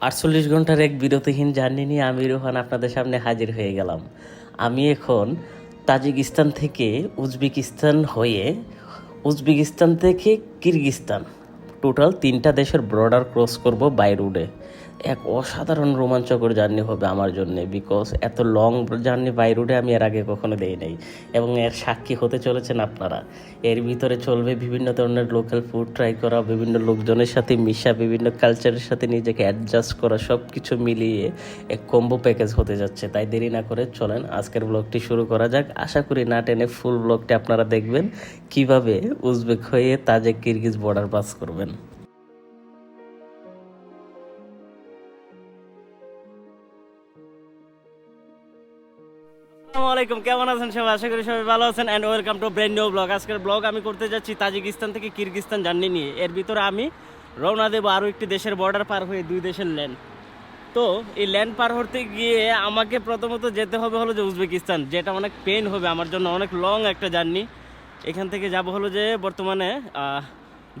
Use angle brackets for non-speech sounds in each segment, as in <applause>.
আটচল্লিশ ঘণ্টার এক বিরতিহীন জার্নি নিয়ে আমি রোহান আপনাদের সামনে হাজির হয়ে গেলাম। আমি এখন তাজিকিস্তান থেকে উজবেকিস্তান হয়ে উজবেকিস্তান থেকে কিরগিস্তান। টোটাল তিনটা দেশের বর্ডার ক্রস করব বাই রোডে এক অসাধারণ রোমাঞ্চকর জার্নি হবে আমার জন্য বিকজ এত লং জার্নি বাই রোডে আমি এর আগে কখনো দেই নাই। এবং এর সাক্ষী হতে চলেছেন আপনারা। এর ভিতরে চলবে বিভিন্ন ধরনের লোকাল ফুড ট্রাই করা, বিভিন্ন লোকজনের সাথে মিশা, বিভিন্ন কালচারের সাথে নিজেকে অ্যাডজাস্ট করা সব কিছু মিলিয়ে এক কম্বো প্যাকেজ হতে যাচ্ছে। তাই দেরি না করে চলেন, আজকের ব্লগটি শুরু করা যাক। আশা করি না টেনে ফুল ব্লগটি আপনারা দেখবেন। কীভাবে উজবেক হয়ে তাজেক কিরগিজ বর্ডার পাস করবেন। আলাইকুম কেমন আছেন সবাই? আশা করি সবাই ভালো আছেন। And welcome to brand new blog আজকের ব্লগ আমি করতে যাচ্ছি তাজিকিস্তান থেকে কিরগিস্তান জার্নি নিয়ে। এর ভিতরে আমি রওনা দেবো আরও একটি দেশের বর্ডার পার হয়ে দুই দেশের ল্যান্ড তো এই ল্যান্ড পার হতে গিয়ে আমাকে প্রথমত যেতে হবে হলো যে উজবেকিস্তান, যেটা অনেক পেন হবে, আমার জন্য অনেক লং একটা জার্নি। এখান থেকে যাব হলো যে বর্তমানে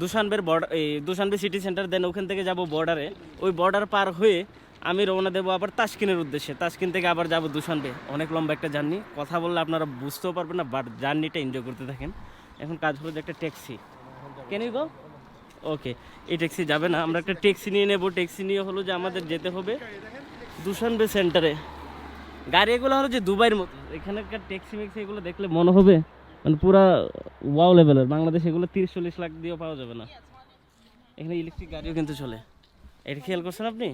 দুশানবের বর্ডার এই দুশানবে সিটি সেন্টার দেন ওখান থেকে যাব বর্ডারে ওই বর্ডার পার হয়ে আমি রওনা দেবো আবার তাসকিনের উদ্দেশ্যে। তাসকিন থেকে আবার যাব দুশানবে অনেক লম্বা একটা জার্নি। কথা বললে আপনারা বুঝতেও পারবেন না বাট জার্নিটা এনজয় করতে থাকেন। এখন কাজ হলো যে একটা ট্যাক্সি। কেন গো ওকে এই ট্যাক্সি যাবে না। আমরা একটা ট্যাক্সি নিয়ে নেব। ট্যাক্সি নিয়ে হলো যে আমাদের যেতে হবে দুশানবে সেন্টারে। গাড়ি এগুলো হলো যে দুবাইয়ের মতো। এখানকার ট্যাক্সি ম্যাক্সি এগুলো দেখলে মনে হবে মানে পুরা ওয়াও লেভেলের বাংলাদেশে এগুলো তিরিশ চল্লিশ লাখ দিয়েও পাওয়া যাবে না। এখানে ইলেকট্রিক গাড়িও কিন্তু চলে। এটা খেয়াল করছেন আপনি?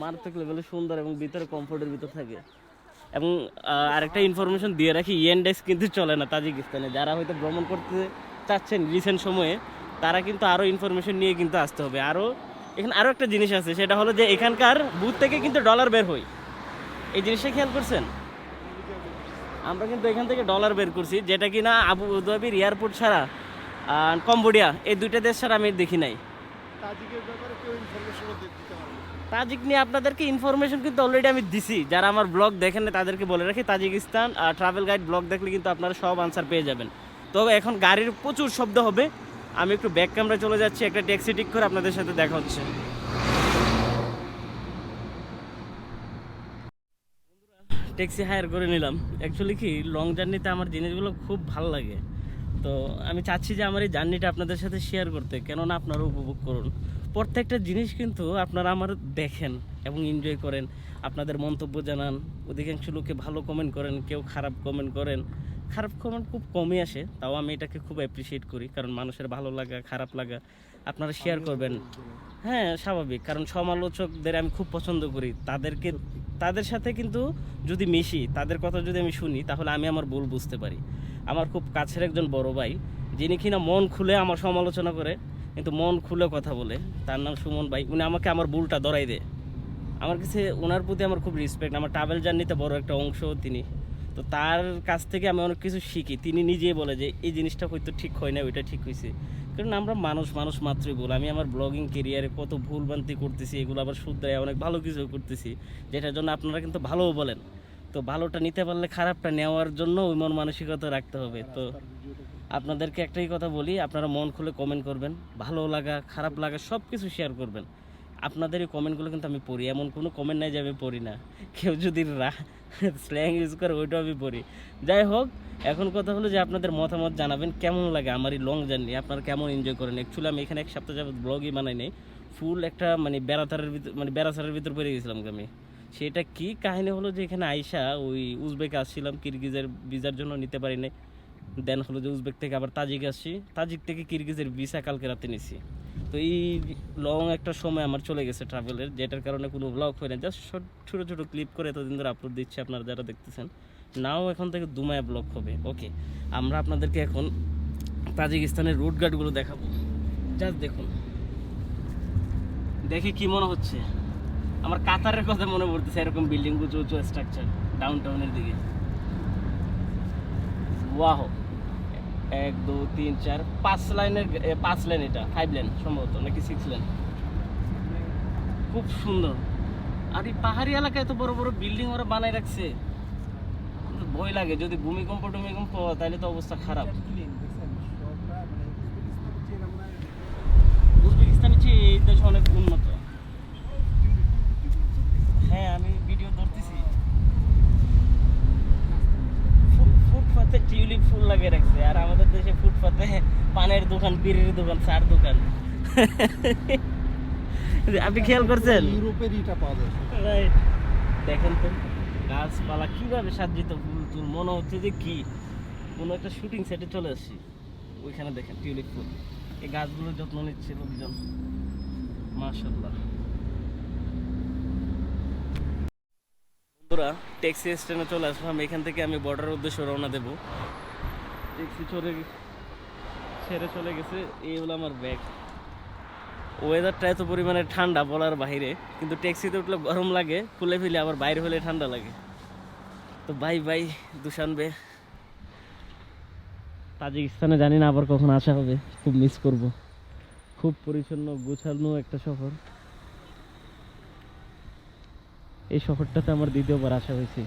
মারাত্মক লেভেলে সুন্দর এবং ভিতরে কমফোর্টের ভিতর থাকে। এবং আরেকটা ইনফরমেশন দিয়ে রাখি ইয়েনডেক্স কিন্তু চলে না তাজিকিস্তানে যারা হয়তো ভ্রমণ করতে চাচ্ছেন রিসেন্ট সময়ে, তারা কিন্তু আরও ইনফরমেশন নিয়ে কিন্তু আসতে হবে। আরও এখানে আরও একটা জিনিস আছে, সেটা হলো যে এখানকার বুথ থেকে কিন্তু ডলার বের হয়। এই জিনিসটা খেয়াল করছেন? আমরা কিন্তু এখান থেকে ডলার বের করছি, যেটা কিনা আবু ধাবির এয়ারপোর্ট ছাড়া কম্বোডিয়া, এই দুইটা দেশ ছাড়া আমি দেখি নাই। তাজিক নিয়ে আপনাদেরকে ইনফরমেশন কিন্তু অলরেডি আমি দিছি। যারা আমার ব্লগ দেখেন না তাদেরকে বলে রাখি, তাজিকিস্তান ট্রাভেল গাইড ব্লগ দেখলে কিন্তু আপনারা সব আনসার পেয়ে যাবেন। তবে এখন গাড়ির প্রচুর শব্দ হবে। আমি একটু ব্যাক ক্যামেরা চলে যাচ্ছি, একটা ট্যাক্সি ঠিক করে আপনাদের সাথে দেখা হচ্ছে। ট্যাক্সি হায়ার করে নিলাম। অ্যাকচুয়ালি কি লং জার্নিতে আমার জিনিসগুলো খুব ভালো লাগে। তো আমি চাচ্ছি যে আমার এই জার্নিটা আপনাদের সাথে শেয়ার করতে কেননা আপনারা উপভোগ করুন। প্রত্যেকটা জিনিস কিন্তু আপনারা আমার দেখেন এবং এনজয় করেন আপনাদের মন্তব্য জানান অধিকাংশ লোকে ভালো কমেন্ট করেন কেউ খারাপ কমেন্ট করেন। খারাপ কমেন্ট খুব কমই আসে তাও আমি এটাকে খুব অ্যাপ্রিসিয়েট করি কারণ মানুষের ভালো লাগা খারাপ লাগা আপনারা শেয়ার করবেন। হ্যাঁ স্বাভাবিক কারণ সমালোচকদের আমি খুব পছন্দ করি। তাদেরকে তাদের সাথে কিন্তু যদি মিশি তাদের কথা যদি আমি শুনি তাহলে আমি আমার ভুল বুঝতে পারি। আমার খুব কাছের একজন বড় ভাই, যিনি কিনা মন খুলে আমার সমালোচনা করে, কিন্তু মন খুলে কথা বলে। তার নাম সুমন ভাই। উনি আমাকে আমার ভুলটা ধরাই দেয়। আমার কাছে ওনার প্রতি আমার খুব রেসপেক্ট আমার ট্রাভেল জার্নিতে বড় একটা অংশ তিনি। তো তার কাছ থেকে আমি অনেক কিছু শিখি। তিনি নিজেই বলে যে, এই জিনিসটা হয়তো ঠিক হয় না, ওইটা ঠিক হয়েছে কারণ আমরা মানুষ মানুষ মাত্রই ভুল। আমি আমার ব্লগিং কেরিয়ারে কত ভুল ভ্রান্তি করতেছি, এগুলো আবার শুদ্ধরায় অনেক ভালো কিছু করতেছি, যেটার জন্য আপনারা কিন্তু ভালোও বলেন। তো ভালোটা নিতে পারলে খারাপটা নেওয়ার জন্য ওই মন মানসিকতা রাখতে হবে। তো আপনাদেরকে একটাই কথা বলি, আপনারা মন খুলে কমেন্ট করবেন, ভালো লাগা, খারাপ লাগা সব কিছু শেয়ার করবেন। আপনাদের এই কমেন্টগুলো কিন্তু আমি পড়ি, এমন কোনো কমেন্ট নাই যে আমি পড়ি না। কেউ যদি রা স্ল্যাং ইউজ করে, ওইটাও আমি পড়ি। যাই হোক, এখন কথা হলো যে আপনাদের মতামত জানাবেন, কেমন লাগে আমার এই লং জার্নি আপনারা কেমন এনজয় করেন? অ্যাকচুয়ালি আমি এখানে এক সপ্তাহ যাবত ব্লগই বানাই নেই ফুল একটা মানে বেড়াতারের ভিতর মানে বেড়াচারের ভিতর পড়ে গেছিলাম আমি। সেটা কি কাহিনী হলো যে এখানে আইসা ওই উজবেক আসছিলাম, কিরগিজের ভিসার জন্য নিতে পারি নাই। দেন হলো যে উজবেক থেকে আবার তাজিক আসছি। তাজিক থেকে কিরগিজের ভিসা কালকে রাতে নিছি। তো এই লং একটা সময় আমার চলে গেছে ট্রাভেলের যেটার কারণে কোনো ব্লগ হয় না জাস্ট ছোটো ছোটো ক্লিপ করে এতদিন ধরে আপলোড দিচ্ছি আপনারা যারা দেখতেছেন। নাও এখন থেকে দুমায়া ব্লগ হবে। ওকে আমরা আপনাদেরকে এখন তাজিকিস্তানের রুট গার্ডগুলো দেখাবো। জাস্ট দেখুন। দেখে কি মনে হচ্ছে? আমার কাতারের কথা মনে পড়তেছে, এরকম বিল্ডিং উঁচু উঁচু স্ট্রাকচার ডাউন টাউনের দিকে। ওয়াহ এক, দু, তিন, চার, পাঁচ লাইনের পাঁচ লাইন এটা ফাইভ লাইন সম্ভবত, নাকি সিক্স লাইন খুব সুন্দর। আর এই পাহাড়ি এলাকায় এত বড় বড় বিল্ডিং ওরা বানাই রাখছে ভয় লাগে, যদি ভূমিকম্প টুমিকম্প তাহলে তো অবস্থা খারাপ। উজবেকিস্তানের বাংলাদেশ অনেক উন্নত। হ্যাঁ আমি ভিডিও ধরতেছি। ফুটপাতে টিউলিপ ফুল লাগিয়ে রাখছে আর আমাদের দেশে ফুটপাতে পানের দোকান বিড়ির দোকান চার দোকান। <laughs> আপনি খেয়াল করছেন? ইউরোপের ইটা পাওয়া যায়। দেখেন তো গাছপালা কীভাবে সাজ্জিত ফুল টুল মনে হচ্ছে যে কি? কোনো একটা শুটিং সেটে চলে আসছি। ওইখানে দেখেন টিউলিপ ফুল। এই গাছগুলোর যত্ন নিচ্ছে লোকজন। মাশাল্লাহ বন্ধুরা ট্যাক্সি স্ট্যান্ডে চলে আসলাম। এখান থেকে আমি বর্ডারের উদ্দেশ্যে রওনা দেবো। ট্যাক্সি চলে ছেড়ে চলে গেছে। এই হলো আমার ব্যাগ ওয়েদারটা এত পরিমাণে ঠান্ডা বলার বাইরে, কিন্তু ট্যাক্সিতে উঠলে গরম লাগে, খুলে ফেলে আবার বাইরে হলে ঠান্ডা লাগে। তো বাই বাই দুশান বে তাজিকিস্তানে জানি না আবার কখন আসা হবে, খুব মিস করব। খুব পরিচ্ছন্ন, গোছানো একটা শহর। এই শহরটাতে আমার দ্বিতীয়বার আসা হয়েছে।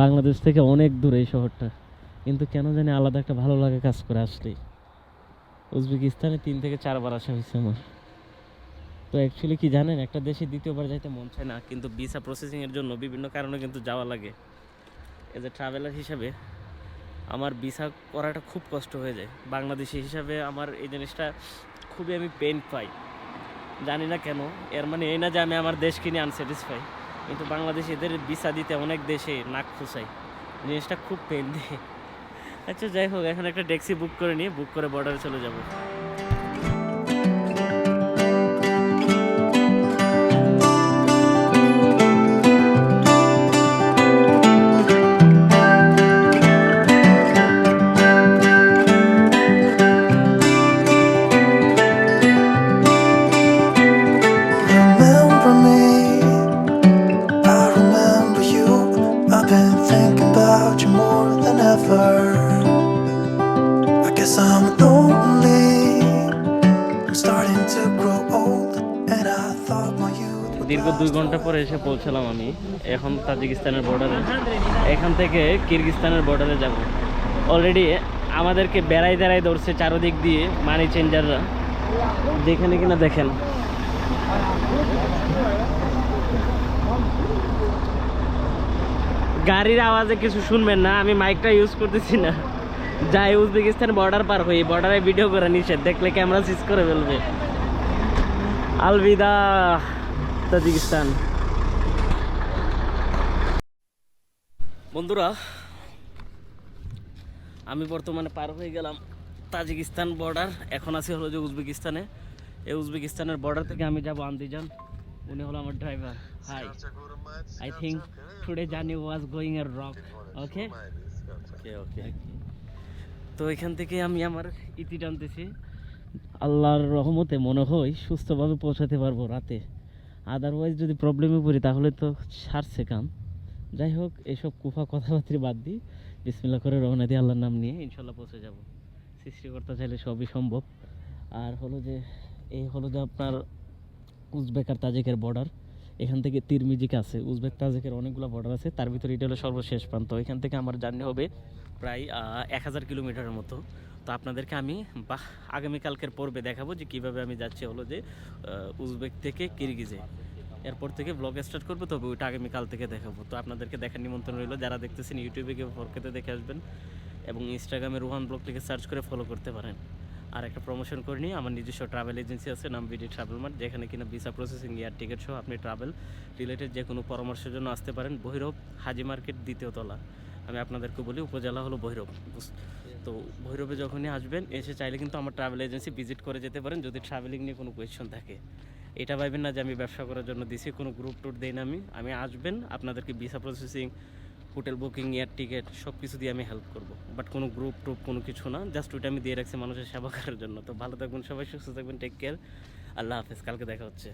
বাংলাদেশ থেকে অনেক দূরে এই শহরটা। কিন্তু কেন জানি আলাদা একটা ভালো লাগে কাজ করে আসলেই উজবেকিস্তানে তিন থেকে চারবার আসা হয়েছে আমার। তো অ্যাকচুয়ালি কি জানেন, একটা দেশে দ্বিতীয়বার যাইতে মন চায় না, কিন্তু ভিসা প্রসেসিংয়ের জন্য বিভিন্ন কারণে কিন্তু যাওয়া লাগে। এজ এ ট্রাভেলার হিসাবে, আমার ভিসা করাটা খুব কষ্ট হয়ে যায়। বাংলাদেশি হিসাবে আমার এই জিনিসটা খুবই আমি পেন পাই। জানি না কেন, এর মানে এই না যে আমি আমার দেশকে নিয়ে আনস্যাটিসফাই কিন্তু বাংলাদেশ এদের ভিসা দিতে অনেক দেশে নাক খুসাই জিনিসটা খুব পেন দেয়। আচ্ছা যাই হোক, এখন একটা ট্যাক্সি বুক করে নিয়ে বুক করে বর্ডারে চলে যাব। দীর্ঘ দুই ঘণ্টা পরে এসে পৌঁছালাম আমি। এখন তাজিকিস্তানের বর্ডারে এখান থেকে কিরগিস্তানের বর্ডারে যাব। অলরেডি আমাদেরকে বেড়াই দেড়াই ধরছে চারদিক দিয়ে মানি চেঞ্জাররা যেখানে কিনা দেখেন। গাড়ির আওয়াজে কিছু শুনবেন না আমি মাইকটা ইউজ করতেছি না। যাই উজবেকিস্তান বর্ডার পার হই বর্ডারে ভিডিও করে নিষেধ। দেখলে ক্যামেরা সিজ করে ফেলবে। আলবিদা তাজিকিস্তান। বন্ধুরা আমি বর্তমানে পার হয়ে গেলাম তাজিকিস্তান বর্ডার এখন আছি হলো যে উজবেকিস্তানে। এই উজবেকিস্তানের বর্ডার থেকে আমি যাব আন্দিজান উনি হলো আমার driver hi I think today journey was going এর রক ওকে ওকে ওকে তো এখান থেকে আমি আমার ইতি টানতেছি। আল্লাহর রহমতে মনে হয় সুস্থভাবে পৌঁছাতে পারব রাতে। আদারওয়াইজ যদি প্রবলেমে পড়ি, তাহলে তো সারছে কাম। যাই হোক এইসব কুফা কথাবার্তা বাদ দিই বিসমিল্লা করে রওনা দিয়ে আল্লাহর নাম নিয়ে ইনশাল্লাহ পৌঁছে যাব। সৃষ্টিকর্তা চাইলে সবই সম্ভব। আর হলো যে এই হলো যে আপনার উজবেক আর তাজিকের বর্ডার এখান থেকে তিরমিজিক আছে। উজবেক, তাজিকের অনেকগুলো বর্ডার আছে। তার ভিতরে এটা হলো সর্বশেষ প্রান্ত। এখান থেকে আমার জার্নি হবে প্রায় এক হাজার কিলোমিটারের মতো। তো আপনাদেরকে আমি বা আগামীকালকের পর্বে দেখাবো যে কীভাবে আমি যাচ্ছি হলো যে উজবেক থেকে কিরগিজে। এরপর থেকে ব্লগ স্টার্ট করব, তবে ওইটা আগামীকাল থেকে দেখাবো। তো আপনাদেরকে দেখার নিমন্ত্রণ রইল। যারা দেখতেছেন ইউটিউবে গিয়ে ফরকেতে দেখে আসবেন এবং ইনস্টাগ্রামে রোহান ব্লগ থেকে সার্চ করে ফলো করতে পারেন। আর একটা প্রমোশন করে নিয়ে আমার নিজস্ব ট্রাভেল এজেন্সি আছে, নাম বিডি ট্রাভেল মার্ট যেখানে কিনা ভিসা প্রসেসিং এয়ার টিকিট সহ আপনি ট্রাভেল রিলেটেড যে কোনো পরামর্শের জন্য আসতে পারেন। ভৈরব, হাজি মার্কেট, দ্বিতীয় তলা। আমি আপনাদেরকে বলি, উপজেলা হলো বুঝ- তো ভৈরবে যখনই আসবেন, এসে চাইলে কিন্তু আমার ট্রাভেল এজেন্সি ভিজিট করে যেতে পারেন, যদি ট্রাভেলিং নিয়ে কোনো কোয়েশ্চন থাকে। এটা ভাবেন না যে আমি ব্যবসা করার জন্য দিছি, কোনো গ্রুপ টুর দেই না আমি। আমি আসবেন, আপনাদেরকে visa processing hotel booking air ticket সব কিছু দিয়ে আমি হেল্প করব। বাট কোনো গ্রুপ ট্রুপ কোনো কিছু না জাস্ট ওইটা আমি দিয়ে রাখছি মানুষের সেবা করার জন্য। তো ভালো থাকবেন সবাই, সুস্থ থাকবেন টেক কেয়ার আল্লাহ হাফেজ, কালকে দেখা হচ্ছে।